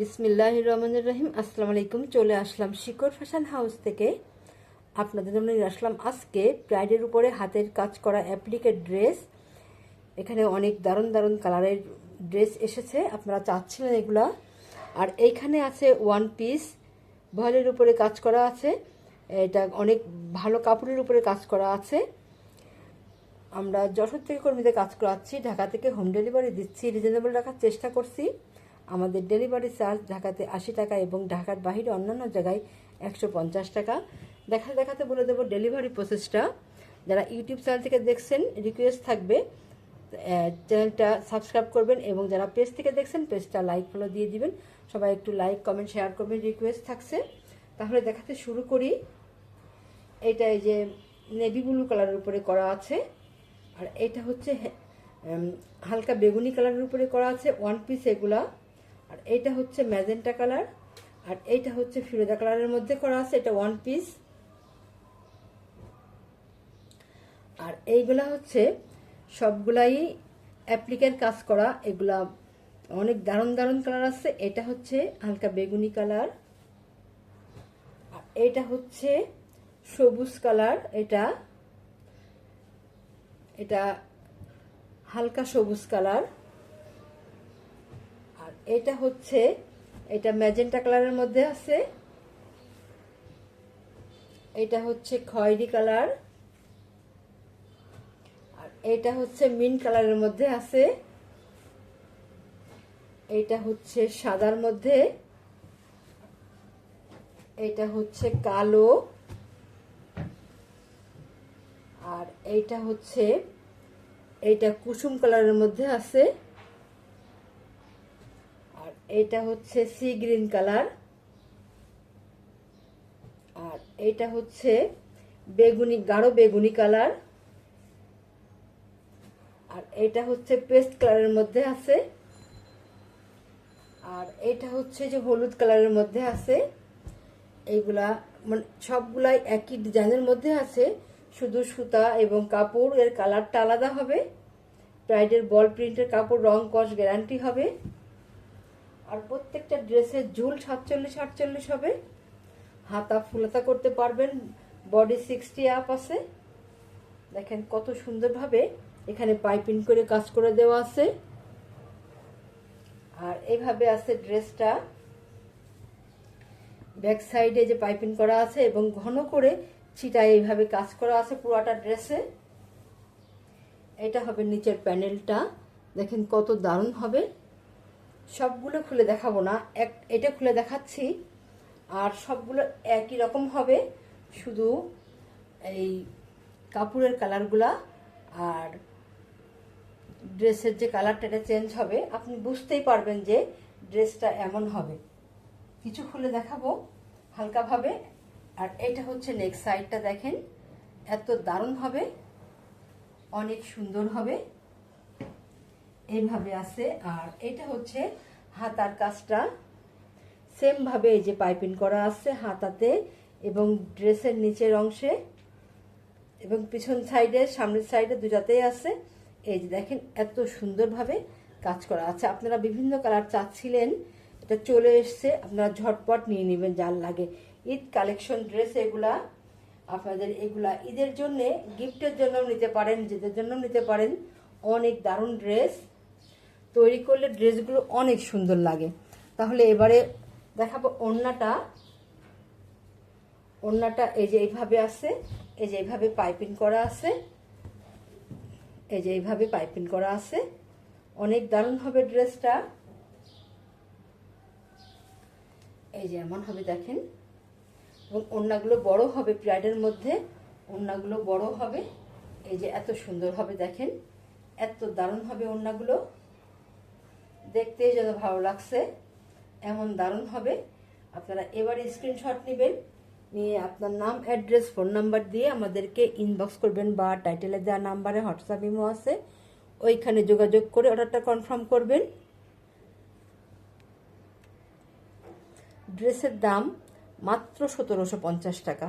বিসমিল্লাহ রহমান রহিম। আসসালামু আলাইকুম। চলে আসলাম শিকড় ফ্যাশন হাউস থেকে। আপনাদের জন্য নিয়ে আসলাম আজকে প্রাইডের উপরে হাতের কাজ করা অ্যাপ্লিকেট ড্রেস। এখানে অনেক দারুণ দারুণ কালারের ড্রেস এসেছে। আপনারা চাচ্ছিলেন এগুলা। আর এইখানে আছে ওয়ান পিস ভয়েলের উপরে কাজ করা আছে। এটা অনেক ভালো কাপড়ের উপরে কাজ করা আছে। আমরা যশোর থেকে কর্মীদের কাজ করাচ্ছি। ঢাকা থেকে হোম ডেলিভারি দিচ্ছি। রিজনেবল রাখার চেষ্টা করছি। আমাদের ডেলিভারি চার্জ ঢাকাতে আশি টাকা এবং ঢাকার বাহিরে অন্যান্য জায়গায় একশো পঞ্চাশ টাকা। দেখা, দেখাতে বলে দেবো ডেলিভারি প্রসেসটা। যারা ইউটিউব চ্যানেল থেকে দেখছেন রিকোয়েস্ট থাকবে চ্যানেলটা সাবস্ক্রাইব করবেন এবং যারা পেজ থেকে দেখছেন পেজটা লাইক ফলো দিয়ে দিবেন। সবাই একটু লাইক কমেন্ট শেয়ার করবেন রিকোয়েস্ট থাকছে। তাহলে দেখাতে শুরু করি। এটা এই যে নেভি ব্লু কালারের উপরে করা আছে। আর এটা হচ্ছে হালকা বেগুনি কালারের উপরে করা আছে। ওয়ান পিস এগুলা। আর এইটা হচ্ছে ম্যাজেন্টা কালার, আর এইটা হচ্ছে ফিরোজা কালারের মধ্যে করা আছে, এটা ওয়ান পিস আর এইগুলা হচ্ছে সবগুলাই অ্যাপ্লিকের কাজ করা, এগুলা অনেক দারুণ দারুণ কালার আছে। এটা হচ্ছে হালকা বেগুনি কালার। আর এটা হচ্ছে সবুজ কালার, এটা এটা হালকা সবুজ কালার। এটা হচ্ছে, এটা ম্যাজেন্টা কালারের মধ্যে আছে। এটা হচ্ছে খয়েরি কালার। আর এটা হচ্ছে মিন কালারের মধ্যে আছে। এটা হচ্ছে সাদার মধ্যে। এটা হচ্ছে কালো। আর এইটা হচ্ছে এইটা কুসুম কালারের মধ্যে আছে। এইটা হচ্ছে সি গ্রিন কালার। আর এটা হচ্ছে বেগুনি, গাঢ় বেগুনি কালার। আর এটা হচ্ছে পেস্ট কালারের মধ্যে আছে। আর এটা হচ্ছে যে হলুদ কালারের মধ্যে আছে। এইগুলা মানে সবগুলাই একই ডিজাইনের মধ্যে আছে। শুধু সুতা এবং কাপড় এর কালারটা আলাদা হবে। ব্রাইডের বল প্রিন্টের কাপড়, রং, কস গ্যারান্টি হবে। আর প্রত্যেকটা ড্রেসের ঝুল সাতচল্লিশ, আটচল্লিশ হবে। হাতা ফুলাতা করতে পারবেন। বডি সিক্সটি আপ আছে। দেখেন কত সুন্দরভাবে এখানে পাইপিং করে কাজ করে দেওয়া আছে। আর এইভাবে আছে ড্রেসটা। ব্যাক সাইডে যে পাইপিং করা আছে এবং ঘন করে ছিটা এইভাবে কাজ করা আছে পুরাটা ড্রেসে। এটা হবে নিচের প্যানেলটা। দেখেন কত দারুণ হবে। সবগুলো খুলে দেখাবো না। এক, এটা খুলে দেখাচ্ছি। আর সবগুলো একই রকম হবে। শুধু এই কাপড়ের কালারগুলা আর ড্রেসের যে কালারটা, এটা চেঞ্জ হবে। আপনি বুঝতেই পারবেন যে ড্রেসটা এমন হবে। কিছু খুলে দেখাবো হালকাভাবে। আর এটা হচ্ছে নেক্সট সাইডটা দেখেন। এত দারুণ হবে। অনেক সুন্দর হবে। এইভাবে আছে। আর এটা হচ্ছে হাতার কাজটা। সেমভাবে এই যে পাইপিং করা আছে হাতাতে এবং ড্রেসের নিচের অংশে এবং পিছন সাইডে, সামনের সাইডে দুটাতেই আছে। এই যে দেখেন এত সুন্দরভাবে কাজ করা আছে। আপনারা বিভিন্ন কালার চাচ্ছিলেন, এটা চলে এসছে। আপনারা ঝটপট নিয়ে নেবেন যার লাগে। ঈদ কালেকশন ড্রেস এগুলা আপনাদের এগুলা ঈদের জন্য, গিফটের জন্য নিতে পারেন, নিজেদের জন্য নিতে পারেন। অনেক দারুণ ড্রেস। তৈরি করলে ড্রেসগুলো অনেক সুন্দর লাগে। তাহলে এবারে দেখাবো ওড়নাটা। ওড়নাটা এই যে এইভাবে আছে, এই যে এইভাবে পাইপিং করা আছে, এই যে এইভাবে পাইপিং করা আছে। অনেক দারুণ হবে ড্রেসটা। এই যে এমন হবে, দেখেন। এবং ওড়নাগুলো বড় হবে প্রাইডের মধ্যে। ওড়নাগুলো বড় হবে। এই যে এত সুন্দর হবে, দেখেন। এত দারুণ হবে ওড়নাগুলো। দেখতেই যত ভালো লাগছে, এমন দারুণ হবে। আপনারা এবার স্ক্রিনশট নেবেন, নিয়ে আপনার নাম অ্যাড্রেস ফোন নাম্বার দিয়ে আমাদেরকে ইনবক্স করবেন বা টাইটেলে দেওয়া নাম্বারে হোয়াটসঅ্যাপ ইমো আছে, ওইখানে যোগাযোগ করে অর্ডারটা কনফার্ম করবেন। ড্রেসের দাম মাত্র সতেরোশো পঞ্চাশ টাকা।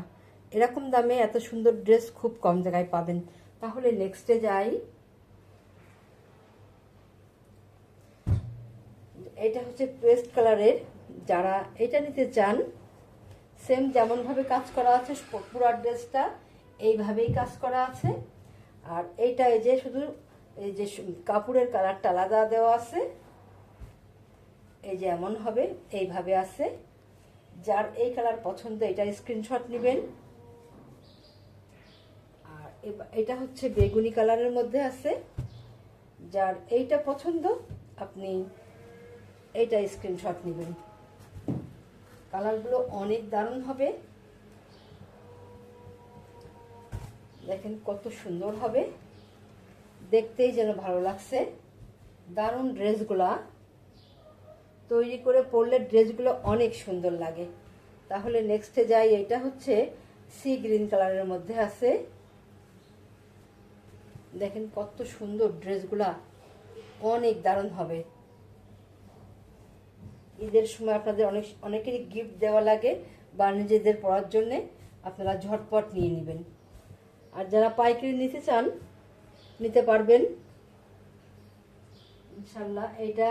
এরকম দামে এত সুন্দর ড্রেস খুব কম জায়গায় পাবেন। তাহলে নেক্সটে যাই। এটা হচ্ছে পেস্ট কালারের, যারা এটা নিতে চান সেম যেমনভাবে কাজ করা আছে, পুরো ড্রেসটা এইভাবেই কাজ করা আছে। আর এইটা এই যে শুধু এই যে কাপড়ের কালারটা আলাদা দেওয়া আছে, এই যে এমন হবে, এইভাবে আছে। যার এই কালার পছন্দ, এটা স্ক্রিনশট নেবেন। আর এটা হচ্ছে বেগুনি কালারের মধ্যে আছে। যার এইটা পছন্দ, আপনি এইটা স্ক্রিনশট নেবেন। কালারগুলো অনেক দারুণ হবে। দেখেন কত সুন্দর হবে। দেখতেই যেন ভালো লাগছে। দারুণ ড্রেসগুলা। তৈরি করে পরলে ড্রেসগুলো অনেক সুন্দর লাগে। তাহলে নেক্সটে যাই এটা হচ্ছে সি গ্রিন কালারের মধ্যে আছে। দেখেন কত সুন্দর ড্রেসগুলা। অনেক দারুণ হবে। ঈদের সময় আপনাদের অনেক, অনেকেরই গিফট দেওয়া লাগে বা নিজেদের পড়ার জন্যে আপনারা ঝটপট নিয়ে নেবেন। আর যারা পাইকারি নিতে চান, নিতে পারবেন। ইনশাল্লাহ এইটা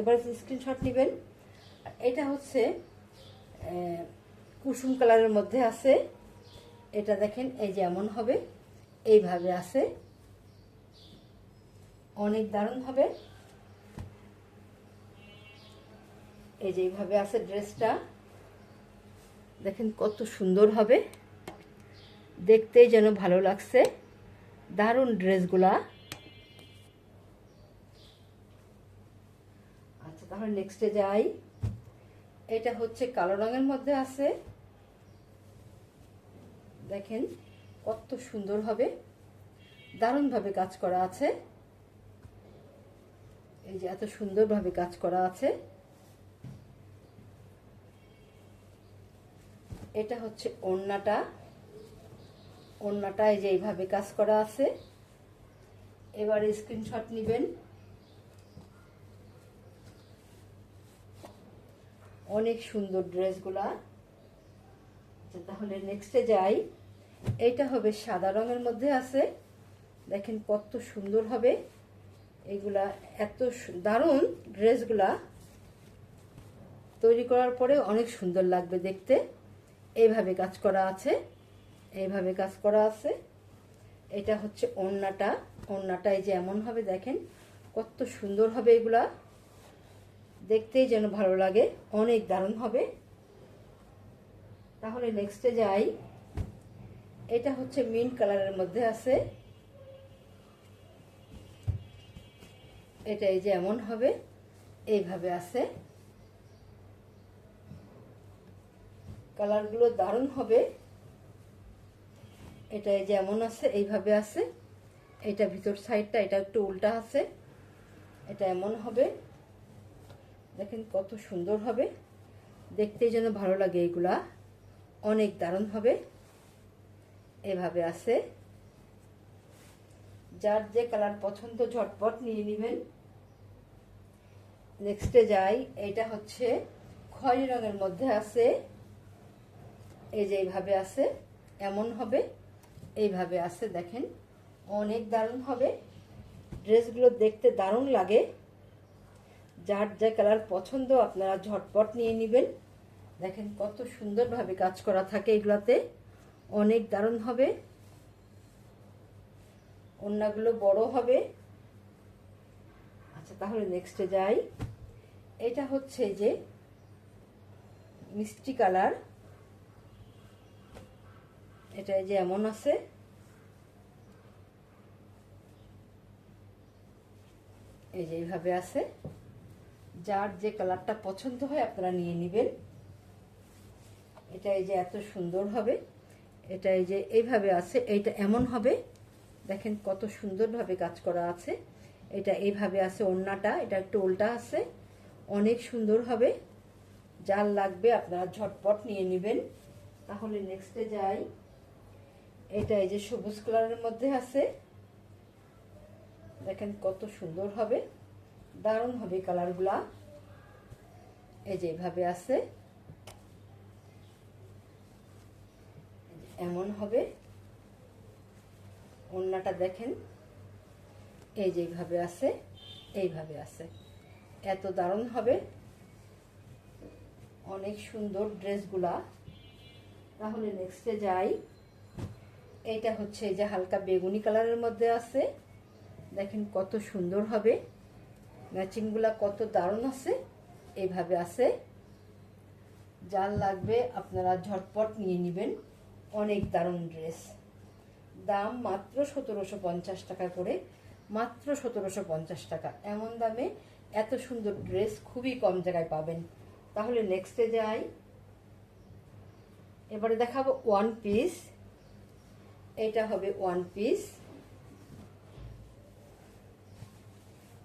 এবার স্ক্রিনশট নেবেন। এটা হচ্ছে কুসুম কালারের মধ্যে আছে। এটা দেখেন, এই যে এমন হবে। এইভাবে আছে। অনেক দারুণ হবে। এই যে এইভাবে আছে ড্রেসটা। দেখেন কত সুন্দর হবে। দেখতেই যেন ভালো লাগছে। দারুণ ড্রেসগুলা। আচ্ছা তাহলে নেক্সটে যাই। এটা হচ্ছে কালো রঙের মধ্যে আছে। দেখেন কত সুন্দর হবে। দারুণভাবে কাজ করা আছে। এই যে এত সুন্দরভাবে কাজ করা আছে। এটা হচ্ছে ওড়নাটা। ওড়নাটা এই যে এইভাবে কাজ করা আছে। এবার স্ক্রিনশট নেবেন। অনেক সুন্দর ড্রেসগুলা। আচ্ছা, তাহলে নেক্সটে যাই। এইটা হবে সাদা রঙের মধ্যে আছে। দেখেন কত সুন্দর হবে। এগুলা এত দারুণ ড্রেসগুলা। তৈরি করার পরে অনেক সুন্দর লাগবে দেখতে। এইভাবে কাজ করা আছে। এইভাবে কাজ করা আছে। এটা হচ্ছে ওড়নাটা। ওড়নাটা এই যে এমনভাবে দেখেন, কত সুন্দর হবে এগুলা। দেখতেই যেন ভালো লাগে, অনেক দারুণ হবে। তাহলে নেক্সটে যাই। এটা হচ্ছে মিন্ট কালারের মধ্যে আছে। এটা এই যে এমন হবে, এইভাবে আছে। কালারগুলো দারুণ হবে। এটা এই যে এমন আছে, এইভাবে আছে। এটা ভিতর সাইডটা, এটা একটু উল্টা আছে। এটা এমন হবে। দেখেন কত সুন্দর হবে। দেখতেই যেন ভালো লাগে এগুলা। অনেক দারুণ হবে। এভাবে আছে। যার যে কালার পছন্দ, ঝটপট নিয়ে নেবেন। নেক্সটে যাই। এটা হচ্ছে খয়েরি রঙের মধ্যে আছে। এই যে এইভাবে আছে, এমন হবে, এইভাবে আছে, দেখেন, অনেক দারুণ হবে। ড্রেসগুলো দেখতে দারুণ লাগে। যার যা কালার পছন্দ, আপনারা ঝটপট নিয়ে নেবেন। দেখেন কত সুন্দরভাবে কাজ করা থাকে এগুলাতে। অনেক দারুণ হবে। অন্যগুলো বড় হবে। আচ্ছা তাহলে নেক্সটে যাই। এটা হচ্ছে যে মিষ্টি কালার। এটা এই যে এমন আছে। এই যে এইভাবে আছে। যার যে কালারটা পছন্দ হয় আপনারা নিয়ে নেবেন। এটা এই যে এত সুন্দর হবে। এটা এই যে এইভাবে আছে, এইটা এমন হবে। দেখেন কত সুন্দরভাবে কাজ করা আছে। এটা এইভাবে আছে ওড়নাটা, এটা একটু উল্টা আছে। অনেক সুন্দর হবে। যার লাগবে আপনারা ঝটপট নিয়ে নেবেন। তাহলে নেক্সটে যাই। এটা এই যে সবুজ কালারের মধ্যে আছে। দেখেন কত সুন্দর হবে। দারুণ হবে কালারগুলা। এই যে এভাবে আছে। এমন হবে। ওড়নাটা দেখেন। এই যে এইভাবে আছে এইভাবে আছে। এত দারুণ হবে। অনেক সুন্দর ড্রেসগুলা। তাহলে নেক্সটে যাই। এইটা হচ্ছে এই যে হালকা বেগুনি কালারের মধ্যে আছে। দেখেন কত সুন্দর হবে। ম্যাচিংগুলা কত দারুণ আছে। এইভাবে আছে। যার লাগবে আপনারা ঝটপট নিয়ে নেবেন। অনেক দারুণ ড্রেস। দাম মাত্র সতেরোশো পঞ্চাশ টাকা করে। মাত্র সতেরোশো পঞ্চাশ টাকা। এমন দামে এত সুন্দর ড্রেস খুবই কম জায়গায় পাবেন। তাহলে নেক্সটে যাই। এবারে দেখাবো ওয়ান পিস এটা হবে ওয়ান পিস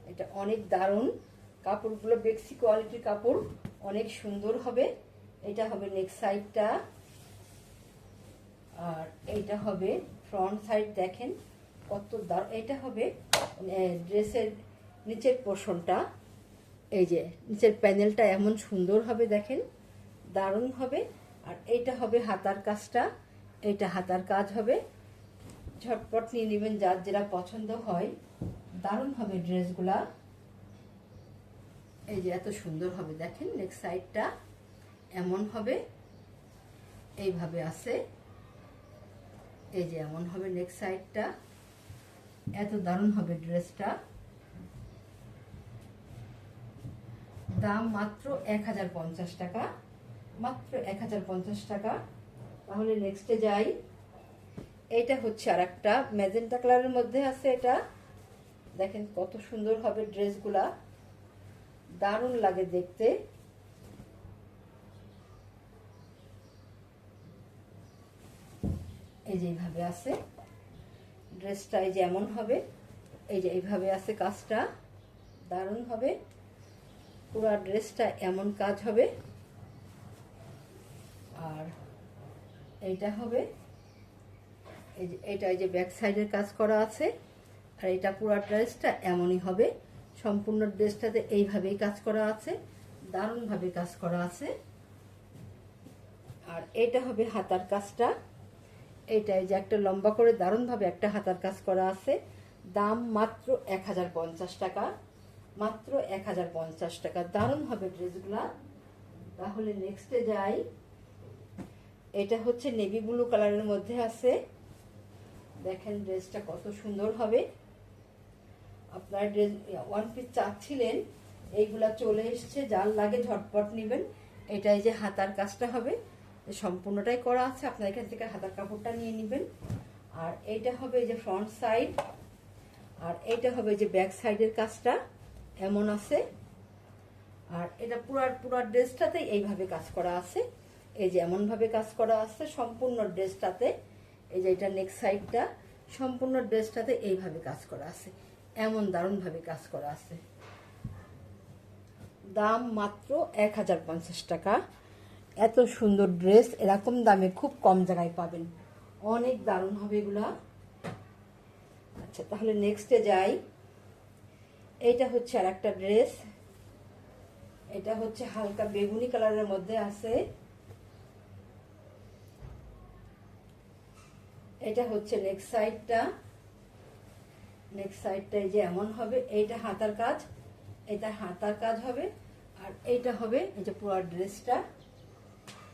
এটা অনেক দারুণ। কাপড়গুলো বেক্সি কোয়ালিটির কাপড়, অনেক সুন্দর হবে। এটা হবে নেক সাইডটা আর এইটা হবে ফ্রন্ট সাইড দেখেন কত দার, এটা হবে ড্রেসের নিচের পোর্শনটা এই যে, নিচের প্যানেলটা এমন সুন্দর হবে, দেখেন দারুণ হবে। আর এইটা হবে হাতার কাজটা। এইটা হাতার কাজ হবে। ঝটপট নিয়ে নেবেন যার যেটা পছন্দ হয়। দারুণ হবে ড্রেসগুলা। এই যে এত সুন্দর হবে, দেখেন নেক্সট সাইডটা এমন হবে, এইভাবে আছে। এই যে এমন হবে নেক্সট সাইডটা এত দারুণ হবে ড্রেসটা। দাম মাত্র এক হাজার পঞ্চাশ টাকা, মাত্র এক হাজার পঞ্চাশ টাকা। তাহলে নেক্সটে যাই। এইটা হচ্ছে আর একটা ম্যাজেন্টা কালারের মধ্যে আছে এটা। দেখেন কত সুন্দর হবে ড্রেসগুলা। দারুণ লাগে দেখতে। এই যে এইভাবে আছে। ড্রেসটা এই যে এমন হবে। এই যে এইভাবে আছে কাজটা। দারুণ হবে। পুরো ড্রেসটা এমন কাজ হবে। আর এইটা হবে এই যে এইটা এই যে ব্যাক সাইডের কাজ করা আছে, আর এটা পুরো ড্রেসটা এমনই হবে। সম্পূর্ণ ড্রেসটাতে এইভাবেই কাজ করা আছে, দারুণভাবে কাজ করা আছে। আর এটা হবে হাতার কাজটা। এইটাই যে একটা লম্বা করে দারুণভাবে একটা হাতার কাজ করা আছে। দাম মাত্র এক হাজার পঞ্চাশ টাকা। মাত্র এক হাজার পঞ্চাশ টাকা। দারুণ হবে ড্রেসগুলা। তাহলে নেক্সটে যাই। এটা হচ্ছে নেভি ব্লু কালারের মধ্যে আছে। দেখেন ড্রেসটা কত সুন্দর হবে। আপনার ড্রেস ওয়ান পিস চাচ্ছিলেন, এইগুলা চলে এসছে, যার লাগে ঝটপট নেবেন। এটাই যে হাতার কাজটা হবে সম্পূর্ণটাই করা আছে, আপনার এখান থেকে হাতার কাপড়টা নিয়ে নেবেন। আর এইটা হবে যে ফ্রন্ট সাইড আর এইটা হবে যে ব্যাক সাইডের কাজটা, এমন আছে। আর এটা পুরো পুরো ড্রেসটাতেই এইভাবে কাজ করা আছে। এই যে এমনভাবে কাজ করা আছে, সম্পূর্ণ ড্রেসটাতে। এই যে এটা নেক্সট সাইডটা সম্পূর্ণ ড্রেসটাতে এইভাবে কাজ করা আছে। এমন দারুণভাবে কাজ করা আছে। দাম মাত্র এক হাজার পঞ্চাশ টাকা। এত সুন্দর ড্রেস এরকম দামে খুব কম জায়গায় পাবেন। অনেক দারুণ হবে এগুলা। আচ্ছা তাহলে নেক্সটে যাই। এইটা হচ্ছে আর একটা ড্রেস এটা হচ্ছে হালকা বেগুনি কালারের মধ্যে আছে। এটা হচ্ছে নেক্সট সাইডটা নেক্সট সাইডটা এই যে এমন হবে, এইটা হাতার কাজ, এটা হাতার কাজ হবে, আর এইটা হবে এই যে পুরো ড্রেসটা।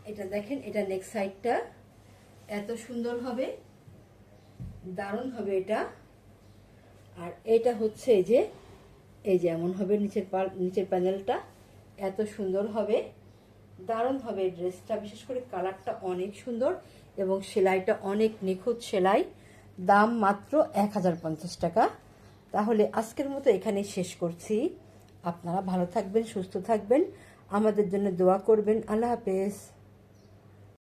এটা দেখেন, এটা নেক্সট সাইডটা এত সুন্দর হবে, দারুণ হবে এটা। আর এটা হচ্ছে এই যে এই যে এমন হবে নিচের নিচের প্যানেলটা। এত সুন্দর হবে, দারুণ হবে ড্রেসটা, বিশেষ করে কালারটা অনেক সুন্দর। এবং সেলাইটা অনেক নিখুঁত সেলাই। দাম মাত্র এক হাজার পঞ্চাশ টাকা। তাহলে আজকের মতো এখানে শেষ করছি। আপনারা ভালো থাকবেন, সুস্থ থাকবেন। আমাদের জন্য দোয়া করবেন। আল্লাহ হাফেজ।